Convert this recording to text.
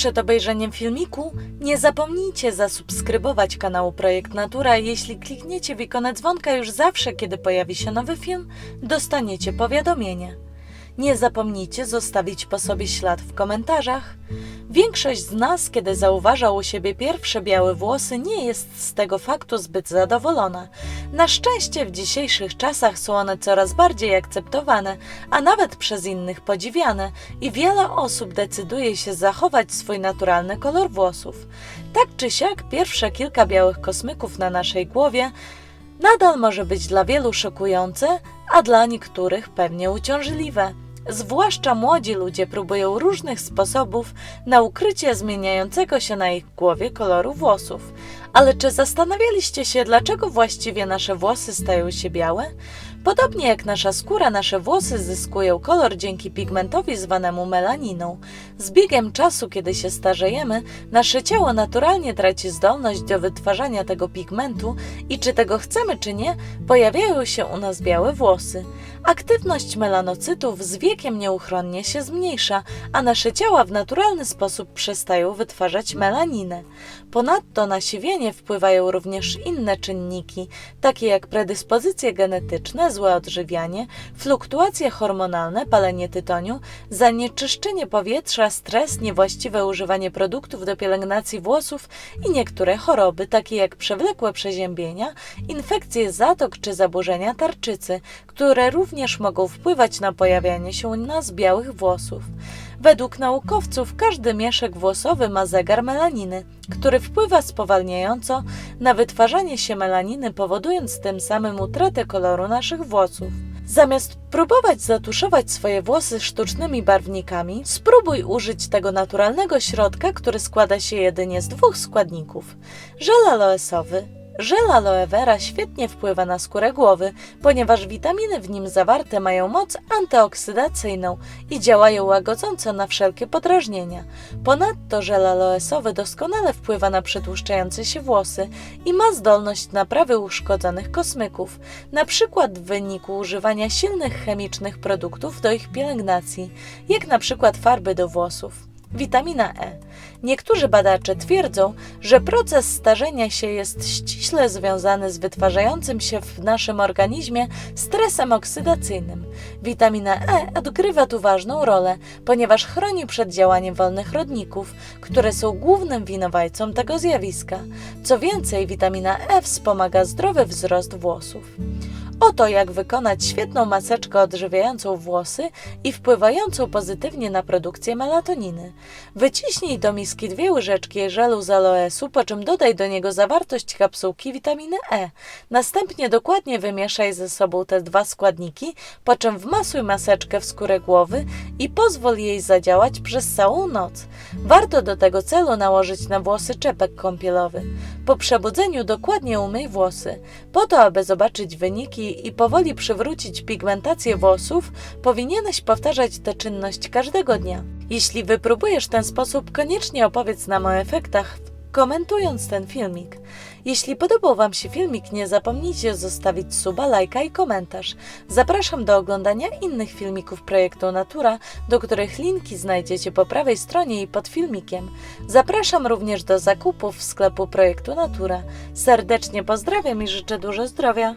Przed obejrzeniem filmiku nie zapomnijcie zasubskrybować kanału Projekt Natura. Jeśli klikniecie w ikonę dzwonka już zawsze, kiedy pojawi się nowy film, dostaniecie powiadomienie. Nie zapomnijcie zostawić po sobie ślad w komentarzach. Większość z nas, kiedy zauważa u siebie pierwsze białe włosy, nie jest z tego faktu zbyt zadowolona. Na szczęście w dzisiejszych czasach są one coraz bardziej akceptowane, a nawet przez innych podziwiane i wiele osób decyduje się zachować swój naturalny kolor włosów. Tak czy siak, pierwsze kilka białych kosmyków na naszej głowie nadal może być dla wielu szokujące, a dla niektórych pewnie uciążliwe. Zwłaszcza młodzi ludzie próbują różnych sposobów na ukrycie zmieniającego się na ich głowie koloru włosów. Ale czy zastanawialiście się, dlaczego właściwie nasze włosy stają się białe? Podobnie jak nasza skóra, nasze włosy zyskują kolor dzięki pigmentowi zwanemu melaniną. Z biegiem czasu, kiedy się starzejemy, nasze ciało naturalnie traci zdolność do wytwarzania tego pigmentu i czy tego chcemy czy nie, pojawiają się u nas białe włosy. Aktywność melanocytów z wiekiem nieuchronnie się zmniejsza, a nasze ciała w naturalny sposób przestają wytwarzać melaninę. Ponadto na wpływają również inne czynniki, takie jak predyspozycje genetyczne, złe odżywianie, fluktuacje hormonalne, palenie tytoniu, zanieczyszczenie powietrza, stres, niewłaściwe używanie produktów do pielęgnacji włosów i niektóre choroby, takie jak przewlekłe przeziębienia, infekcje zatok czy zaburzenia tarczycy, które również mogą wpływać na pojawianie się nas białych włosów. Według naukowców każdy mieszek włosowy ma zegar melaniny, który wpływa spowalniająco na wytwarzanie się melaniny, powodując tym samym utratę koloru naszych włosów. Zamiast próbować zatuszować swoje włosy sztucznymi barwnikami, spróbuj użyć tego naturalnego środka, który składa się jedynie z dwóch składników: żel aloesowy Żel aloe vera świetnie wpływa na skórę głowy, ponieważ witaminy w nim zawarte mają moc antyoksydacyjną i działają łagodząco na wszelkie podrażnienia. Ponadto żel aloesowy doskonale wpływa na przetłuszczające się włosy i ma zdolność naprawy uszkodzonych kosmyków, na przykład w wyniku używania silnych chemicznych produktów do ich pielęgnacji, jak na przykład farby do włosów. Witamina E. Niektórzy badacze twierdzą, że proces starzenia się jest ściśle związany z wytwarzającym się w naszym organizmie stresem oksydacyjnym. Witamina E odgrywa tu ważną rolę, ponieważ chroni przed działaniem wolnych rodników, które są głównym winowajcą tego zjawiska. Co więcej, witamina E wspomaga zdrowy wzrost włosów. Oto jak wykonać świetną maseczkę odżywiającą włosy i wpływającą pozytywnie na produkcję melatoniny. Wyciśnij do miski dwie łyżeczki żelu z aloesu, po czym dodaj do niego zawartość kapsułki witaminy E. Następnie dokładnie wymieszaj ze sobą te dwa składniki, po czym wmasuj maseczkę w skórę głowy i pozwól jej zadziałać przez całą noc. Warto do tego celu nałożyć na włosy czepek kąpielowy. Po przebudzeniu dokładnie umyj włosy. Po to, aby zobaczyć wyniki i powoli przywrócić pigmentację włosów, powinieneś powtarzać tę czynność każdego dnia. Jeśli wypróbujesz ten sposób, koniecznie opowiedz nam o efektach, komentując ten filmik. Jeśli podobał Wam się filmik, nie zapomnijcie zostawić suba, lajka i komentarz. Zapraszam do oglądania innych filmików projektu Natura, do których linki znajdziecie po prawej stronie i pod filmikiem. Zapraszam również do zakupów w sklepu projektu Natura. Serdecznie pozdrawiam i życzę dużo zdrowia.